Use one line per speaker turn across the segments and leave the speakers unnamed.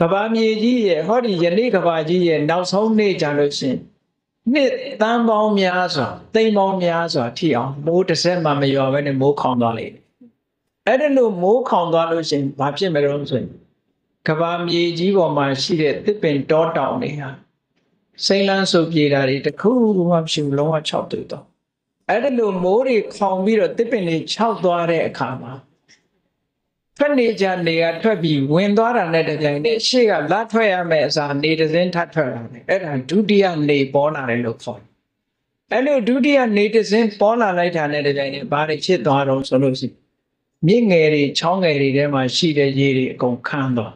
ကဘာမြေကြီးရဲ့ဟောဒီယနေ့ကဘာကြီးရဲ့နောက်ဆုံးနေ့ကြလို့ရှရင်နှစ်တန်းပေါင်းများစွာသိန်းပေါင်းများစွာထိအောင်မိုးတစ်စက်မှမရွာဘဲနဲ့မိုးခေါင်သွားလိမ့်မယ်အဲ့ဒါလို့မိုးခေါင်သွားလို့ရှရင်ဘာဖြစ်မလဲဆိုရင်ကဘာမြေကြီးပေါ်မှာရှိတဲ့တစ်ပင်တောတောင်တွေဟာစိမ့်လန်းဆုပ်ပြေတာတွေတစ်ခုမှမရှိဘူးလုံးဝ၆တူတော့အဲ့ဒါလို့မိုးတွေခေါင်ပြီးတော့တစ်ပင်တွေခြောက်သွားတဲ့အခါမှာ ထွက်နေကြနေရထွက်ပြီးဝင်သွားတာနဲ့တပြိုင်တည်းရှေ့ကလာထွက်ရမယ်အစားနေတစ်စင်းထပ်ထွက်လာတယ်အဲ့ဒါဒုတိယနေပေါ်လာတယ်လို့ခေါ်တယ်အဲ့လိုဒုတိယနေတစ်စင်းပေါ်လာလိုက်တာနဲ့တပြိုင်တည်းဘာတွေဖြစ်သွားတော့ဆိုလို့ရှိရင်မြင့်ငယ်တွေချောင်းငယ်တွေထဲမှာရှိတဲ့ရေတွေအကုန်ခန်းသွား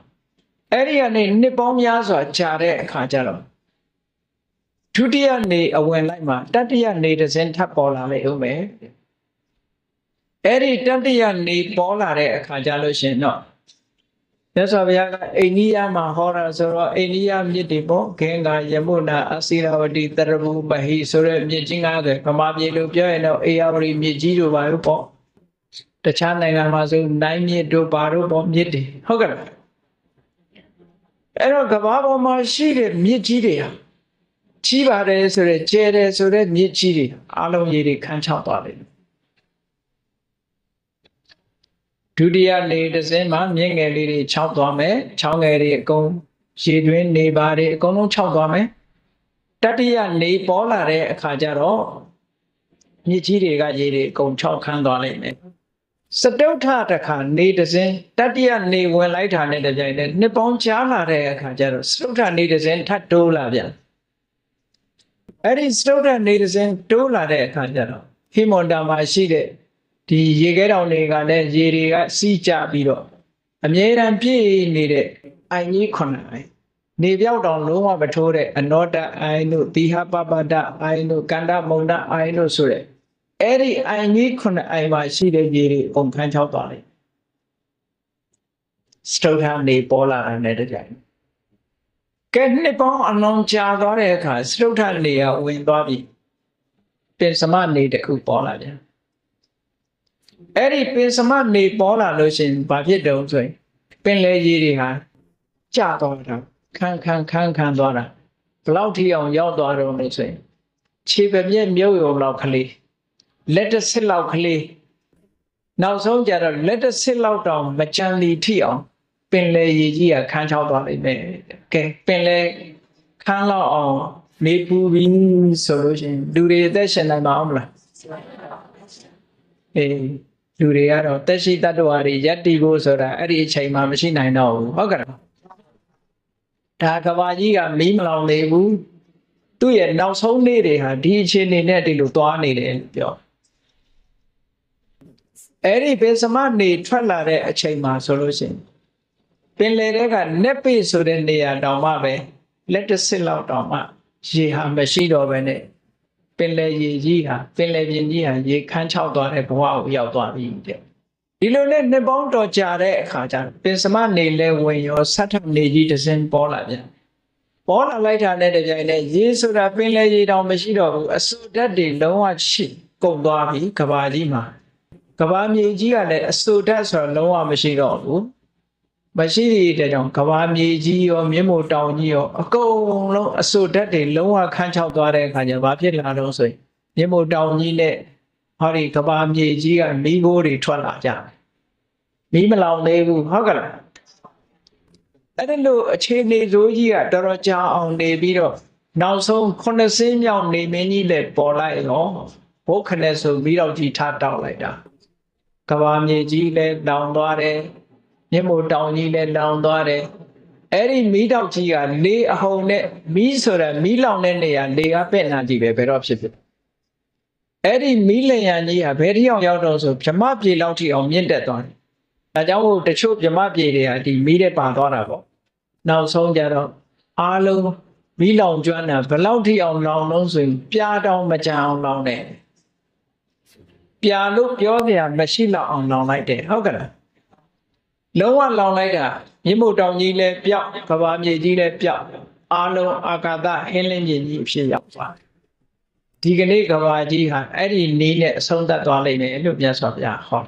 အဲ့ဒီကနေနှစ်ပေါင်းများစွာကြာတဲ့အခါကျတော့ဒုတိယနေအဝင်လိုက်မှာတတိယနေတစ်စင်းထပ်ပေါ်လာလိမ့်ဦးမယ် အဲ့ဒီတတိယနေပေါ်လာတဲ့အခါကျလို့ရှိရင်တော့မြတ်စွာဘုရားကအိန္ဒိယမှာဟောတာဆိုတော့အိန္ဒိယမြစ်တွေပေါ့ဂင်္ဂာယမုနာအစိရဝတီတရဘူပဟိဆိုတဲ့မြစ်ကြီး90ဗမာပြည်လိုပြောရင်တော့အေယာဝတီမြစ်ကြီးတို့ပါလို့ပေါ့တခြားနိုင်ငံမှာဆိုနိုင်မြစ်တို့ဘာတို့ပေါ့မြစ်တွေဟုတ်ကဲ့လားအဲ့တော့ကမ္ဘာပေါ်မှာရှိတဲ့မြစ်ကြီးတွေဟာကြီးပါတယ်ဆိုတဲ့ကျဲတယ်ဆိုတဲ့မြစ်ကြီးတွေအလုံးကြီးတွေခန်းချောက်သွားတယ် ဒုတိယနေတစ်စင်းမှာမြင့်ငယ်လေးတွေခြောက်သွားမယ်ချောင်းငယ်တွေအကုန်ရေတွင်းနေပါတွေအကုန်လုံးခြောက်သွားမယ်တတိယနေပေါ်လာတဲ့အခါကျတော့မြစ်ကြီးတွေကရေတွေအကုန်ခြောက်ခန်းသွားလိမ့်မယ်စတုထတခါနေတစ်စင်းတတိယနေဝင်လိုက်တာနဲ့တပြိုင်တည်းနှစ်ပေါင်းကြားလာတဲ့အခါကျတော့စတုထနေတစ်စင်းထပ်တိုးလာပြန်အဲ့ဒီစတုထနေတစ်စင်းတိုးလာတဲ့အခါကျတော့ဟိမွန်တာမှာရှိတဲ့ ဒီရေခဲတောင်တွေကလည်းရေတွေကစီးကြပြီးတော့အမြဲတမ်းပြည့်နေတဲ့အိုင်ကြီးခုနှစ်အိုင်နေပြောက်တောင်လုံးဝမထိုးတဲ့အနောတအိုင်တို့သီဟပပတအိုင်တို့ကန္တမုံဒအိုင်တို့ဆိုတဲ့အဲ့ဒီအိုင်ကြီးခုနှစ်အိုင်မှာရှိတဲ့ရေတွေပုံခန်းချောက်သွားတယ်စတုထာနေပေါ်လာတဲ့တကြိုင်ကဲနှစ်ပေါင်းအလုံးကြာသွားတဲ့အခါစတုထာနေကဝင်သွားပြီပြင်စမနေတစ်ခုပေါ်လာပြန် အဲ့ဒီပင်စမနေပေါ်လာလို့ရှိရင်ဘာဖြစ်တုံးဆိုရင်ပင်လေကြီးတွေဟာကျသွားတာခန်းခန်းခန်းခန်းသွားတာဘလောက်ထိအောင်ရောက်သွားတော့လဲဆိုရင်ခြေပပြက်မြုပ်ရုံလောက်ကလေးလက်တစ်စစ်လောက်ကလေးနောက်ဆုံးကြတော့လက်တစ်စစ်လောက်တောင်မကြံလီထိအောင်ပင်လေရည်ကြီးကခန်းချောက်သွားလိမ့်မယ်ကဲပင်လေခန်းလောက်အောင်နေပူပြီးဆိုလို့ရှိရင်လူတွေအသက်ရှင်နိုင်မှာအောင်မလားအေး လူတွေကတော့တက်ရှိတတ္တဝါတွေယက်တီဖို့ဆိုတာအဲ့ဒီအချိန်မှမရှိနိုင်တော့ဘူးဟုတ်ကဲ့ဒါကဘာကြီးကမီးမလောင်နေဘူးသူ့ရဲ့နောက်ဆုံးနေ့တွေဟာဒီအခြေအနေနဲ့ဒီလိုသွားနေတယ်ပြောအဲ့ဒီပင်စမနေထွက်လာတဲ့အချိန်မှာဆိုလို့ရှိရင်ပင်လေတဲ့ကနက်ပိဆိုတဲ့နေရာတောင်မှပဲလက်တစ်စစ်လောက်တောင်မှရေဟာမရှိတော့ပဲနဲ့ ပင်လယ်ရေကြီးဟာပင်လယ်ပြင်ကြီးဟာရေခန်းချောက်သွားတဲ့ဘဝကိုရောက်သွားပြီတဲ့ဒီလိုနဲ့နှစ်ပေါင်းတော်ကြာတဲ့အခါကျပင်စမနေလဲဝင်ရောဆတ်ထနေကြီးတစ်စင်းပေါ်လာပြန်ပေါ်လာလိုက်တာနဲ့တပြိုင်နက်ရေဆိုတာပင်လယ်ရေတောင်မရှိတော့ဘူးအဆူဓာတ်တွေလုံးဝရှိကုန်သွားပြီကဘာကြီးမှာကဘာမြေကြီးကလည်းအဆူဓာတ်ဆိုတာလုံးဝမရှိတော့ဘူး မရှိတဲ့ကြောင့်ကဘာမြေကြီးရောမြင်းမို့တောင်ကြီးရောအကုန်လုံးအစိုဓာတ်တွေလုံးဝခန်းချောက်သွားတဲ့အခါကျဘာဖြစ်လာတော့ဆိုရင်မြင်းမို့တောင်ကြီးနဲ့ဟောဒီကဘာမြေကြီးကမီးခိုးတွေထွက်လာကြတယ်မီးမလောင်သေးဘူးဟုတ်ကလားအဲ့ဒါလို့အခြေအနေဆိုကြီးကတော်တော်ကြာအောင်နေပြီးတော့နောက်ဆုံးခုနှစ်စင်းမြောက်နေမင်းကြီးလည်းပေါ်လိုက်ရောဘုခနဲ့ဆိုပြီးတော့ကြီးထားတောက်လိုက်တာကဘာမြေကြီးလည်းလောင်သွားတယ် မြင့်မို့တောင်ကြီးလည်းလောင်သွားတယ်အဲ့ဒီမီးတောက်ကြီးကလေအဟုန်နဲ့မီးဆိုတာမီးလောင်တဲ့နေရာလေကပဲ့နာကြီးပဲဘယ်တော့ဖြစ်ဖြစ်အဲ့ဒီမီးလျံကြီးဟာဘယ်ထိအောင်ရောက်တော့ဆိုဗြမပြေလောက်ထိအောင်မြင့်တက်သွားတယ်ဒါကြောင့်မို့တချို့ဗြမပြေတွေဟာဒီမီးတဲ့ပါသွားတာပေါ့နောက်ဆုံးကြတော့အားလုံးမီးလောင်ကျွမ်းတာဘယ်လောက်ထိအောင်လောင်လုံးဆိုရင်ပြားတောင်မကြအောင်လောင်တယ်ပြာလို့ပြောစရာမရှိတော့အောင်လောင်လိုက်တယ်ဟုတ်ကဲ့လား လုံးဝလောင်လိုက်တာမြင့်မို့တောင်ကြီးလည်းပျောက်ကဘာမြေကြီးလည်းပျောက်အားလုံးအာကာသဟင်းလင်းကြီးအဖြစ်ရောက်သွားဒီကနေ့ကဘာကြီးဟာအဲ့ဒီနေနဲ့အဆုံးသတ်သွားလိမ့်မယ်လို့မြတ်စွာဘုရားဟော